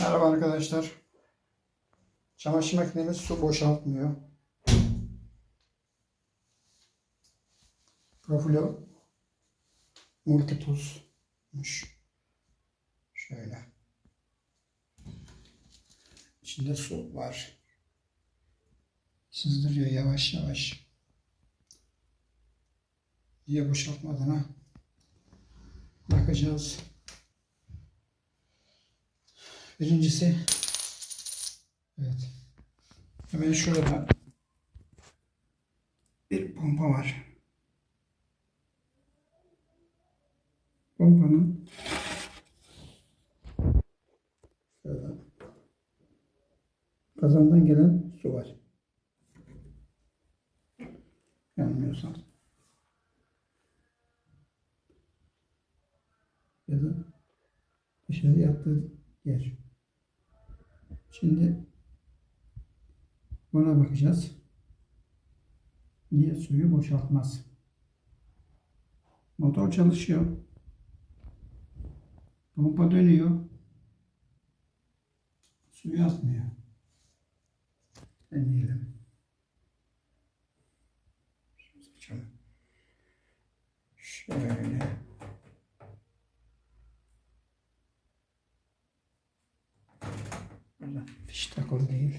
Merhaba arkadaşlar. Çamaşır makinemiz su boşaltmıyor. Profilo multituls'muş. Şöyle. İçinde su var. Sızdırıyor yavaş yavaş. Niye boşaltmadığına bakacağız. Birincisi evet. Hemen şurada bir pompa var. Pompanın şurada kazandan gelen su var. Yanmıyorsam. Ya da dışarı yattığı yer. Şimdi buna bakacağız. Niye suyu boşaltmaz? Motor çalışıyor. Pompa dönüyor. Suyu atmıyor. Deneyelim. Şimdi seçelim. Şöyle. Fiş takılı değil.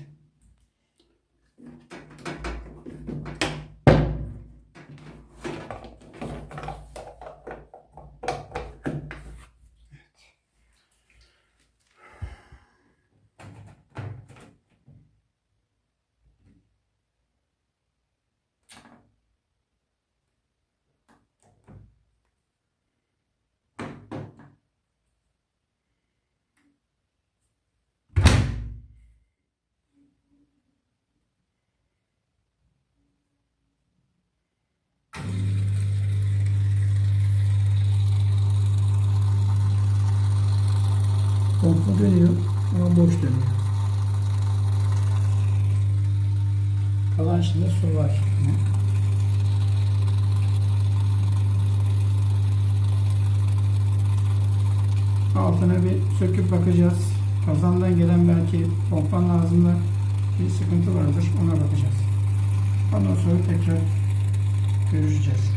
Pompa dönüyor ama boş dönüyor. Kalan şimdi su var. Altına bir söküp bakacağız. Kazandan gelen belki pompanın ağzında bir sıkıntı vardır. Ona bakacağız. Ondan sonra tekrar görüşeceğiz.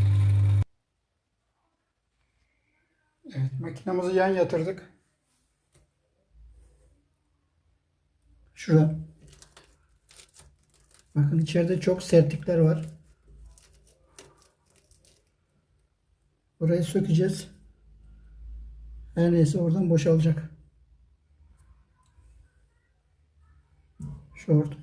Evet makinamızı yan yatırdık. Şurada. Bakın içeride çok sertlikler var. Burayı sökeceğiz. Her neyse oradan boşalacak. Şort.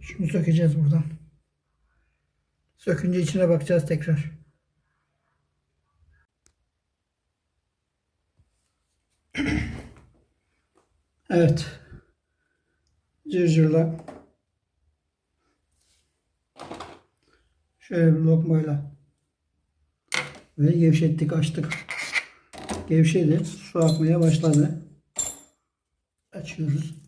Şunu sökeceğiz buradan. Sökünce içine bakacağız tekrar. Evet. Cırcırla şöyle bir lokmayla ve gevşettik açtık. Gevşedi. Su akmaya başladı. Açıyoruz.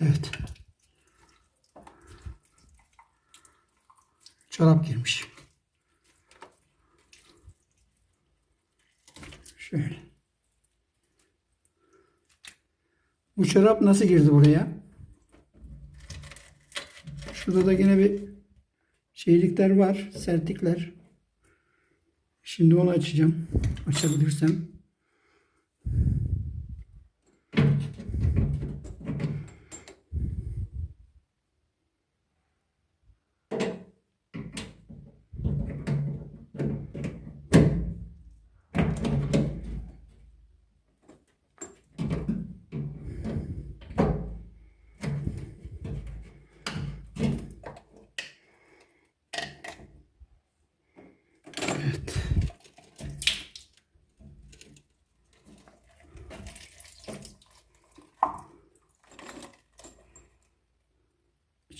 Evet. Çorap girmiş. Şöyle. Bu çorap nasıl girdi buraya? Şurada da yine bir şeylikler var, sertlikler. Şimdi onu açacağım. Açabilirsem.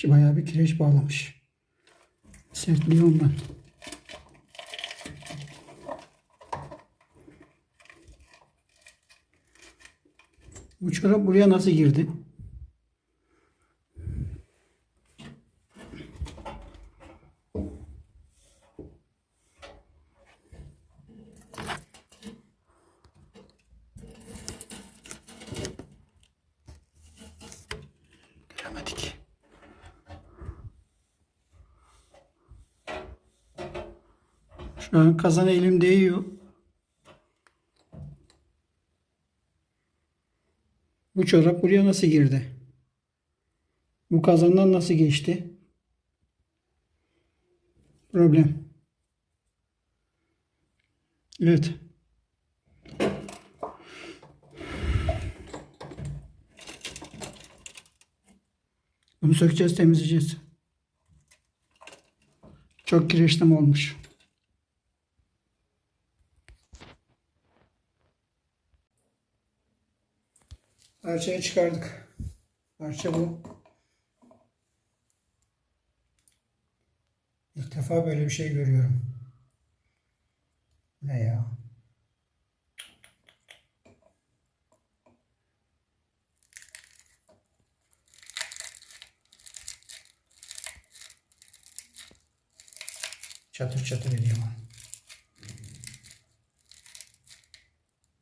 İçi bayağı bir kireç bağlamış. Sertliği ondan. Çorap buraya nasıl girdi? Şu an kazana elim değiyor. Bu çorap buraya nasıl girdi? Bu kazandan nasıl geçti? Problem. Evet. Bunu sökeceğiz, temizleyeceğiz. Çok kireçleme olmuş. Parçayı çıkardık. Parça bu. İlk defa böyle bir şey görüyorum. Ne ya? Çatır çatır ediyor.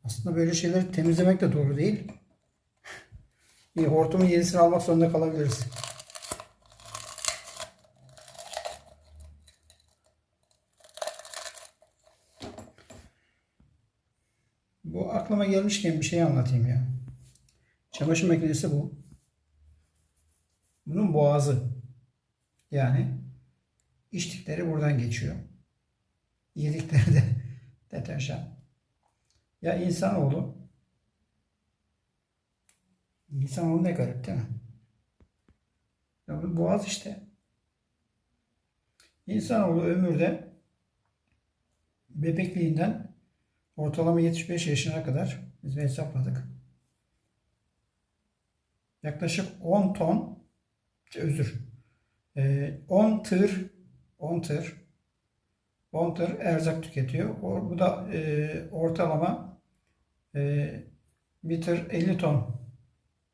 Aslında böyle şeyleri temizlemek de doğru değil. Bir hortumun yenisini almak zorunda kalabiliriz. Bu aklıma gelmişken bir şey anlatayım ya. Çamaşır makinesi bu. Bunun boğazı. Yani içtikleri buradan geçiyor. Yedikleri de deterjan. Ya insanoğlu İnsanoğlu ne garip değil mi? Ya bu boğaz işte. İnsanoğlu ömürde bebekliğinden ortalama 75 yaşına kadar biz hesapladık. Yaklaşık 10 ton özür. Ee, 10 tır 10 tır 10 tır erzak tüketiyor. Bu da e, ortalama e, bir tır 50 ton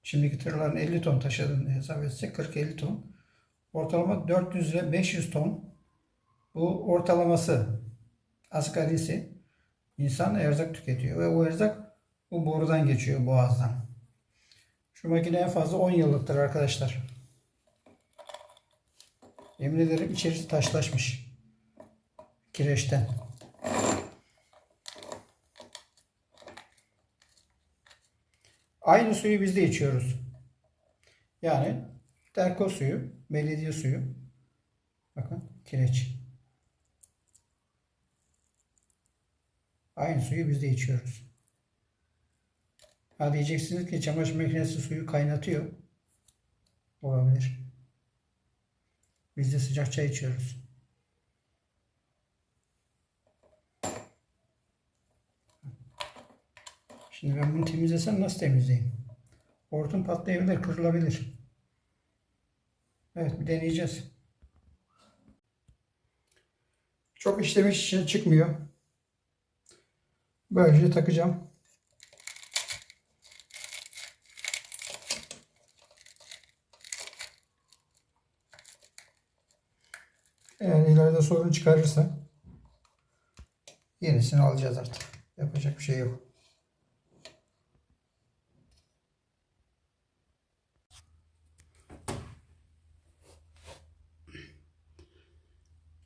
Şimdiki tırların 50 ton taşıdığını hesap etsek 40-50 ton. Ortalama 400 ile 500 ton. Bu ortalaması asgarisi insan erzak tüketiyor ve o erzak bu borudan geçiyor boğazdan. Şu makine en fazla 10 yıllıktır arkadaşlar. Yemin ederim içerisi taşlaşmış. Kireçten. Aynı suyu biz de içiyoruz. Yani terko suyu, belediye suyu. Bakın kireç. Aynı suyu biz de içiyoruz. Ha diyeceksiniz ki çamaşır makinesi suyu kaynatıyor. Olabilir. Biz de sıcak çay içiyoruz. Şimdi ben bunu temizlesem nasıl temizleyeyim? Hortum patlayabilir, kırılabilir. Evet bir deneyeceğiz. Çok işlemiş için çıkmıyor. Böylece takacağım. Eğer ileride sorun çıkarırsa yenisini alacağız artık. Yapacak bir şey yok.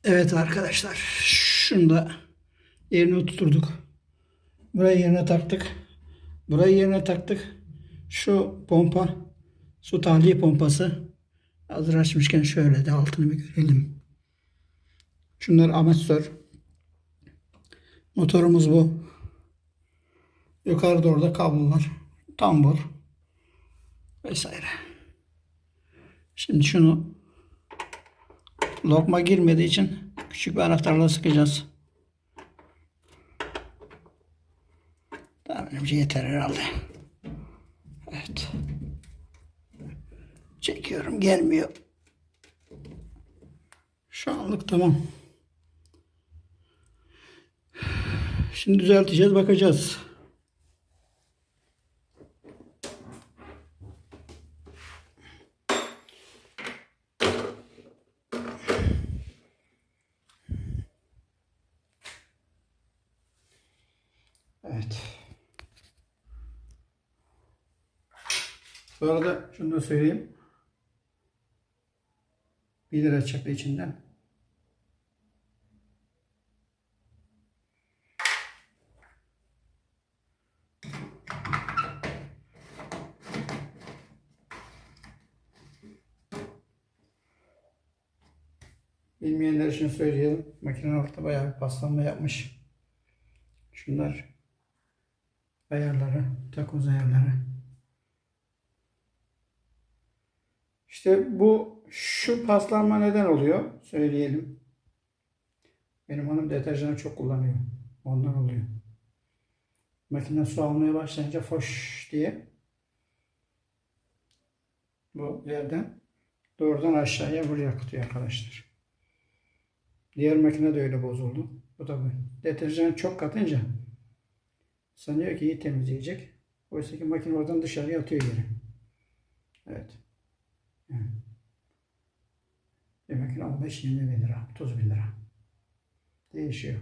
Evet arkadaşlar. Şunu da yerine oturturduk. Burayı yerine taktık. Burayı yerine taktık. Şu pompa su tahliye pompası hazır açmışken şöyle de altını bir görelim. Şunlar amatör. Motorumuz bu. Yukarıda orada kablolar. Tambur. Vesaire. Şimdi şunu lokma girmediği için küçük bir anahtarla sıkacağız. Tahminimce yeter herhalde. Evet. Çekiyorum gelmiyor. Şu anlık tamam. Şimdi düzelteceğiz, bakacağız. Evet. Bu arada şunu da söyleyeyim. 1 lira çıktı içinden. Bilmeyenler için söyleyelim. Makinenin altında bayağı bir paslanma yapmış. Şunlar ayarları, takoz ayarları. İşte bu şu paslanma neden oluyor? Söyleyelim. Benim hanım deterjanı çok kullanıyor. Ondan oluyor. Makine su almaya başlayınca foş diye bu yerden doğrudan aşağıya buraya akıtıyor arkadaşlar. Diğer makine de öyle bozuldu. Bu da böyle. Deterjan çok katınca sanıyor ki iyi temizleyecek. Oysa ki makine oradan dışarıya atıyor geri. Evet. Demek ki 15-20 bin lira, 30 bin lira. Değişiyor.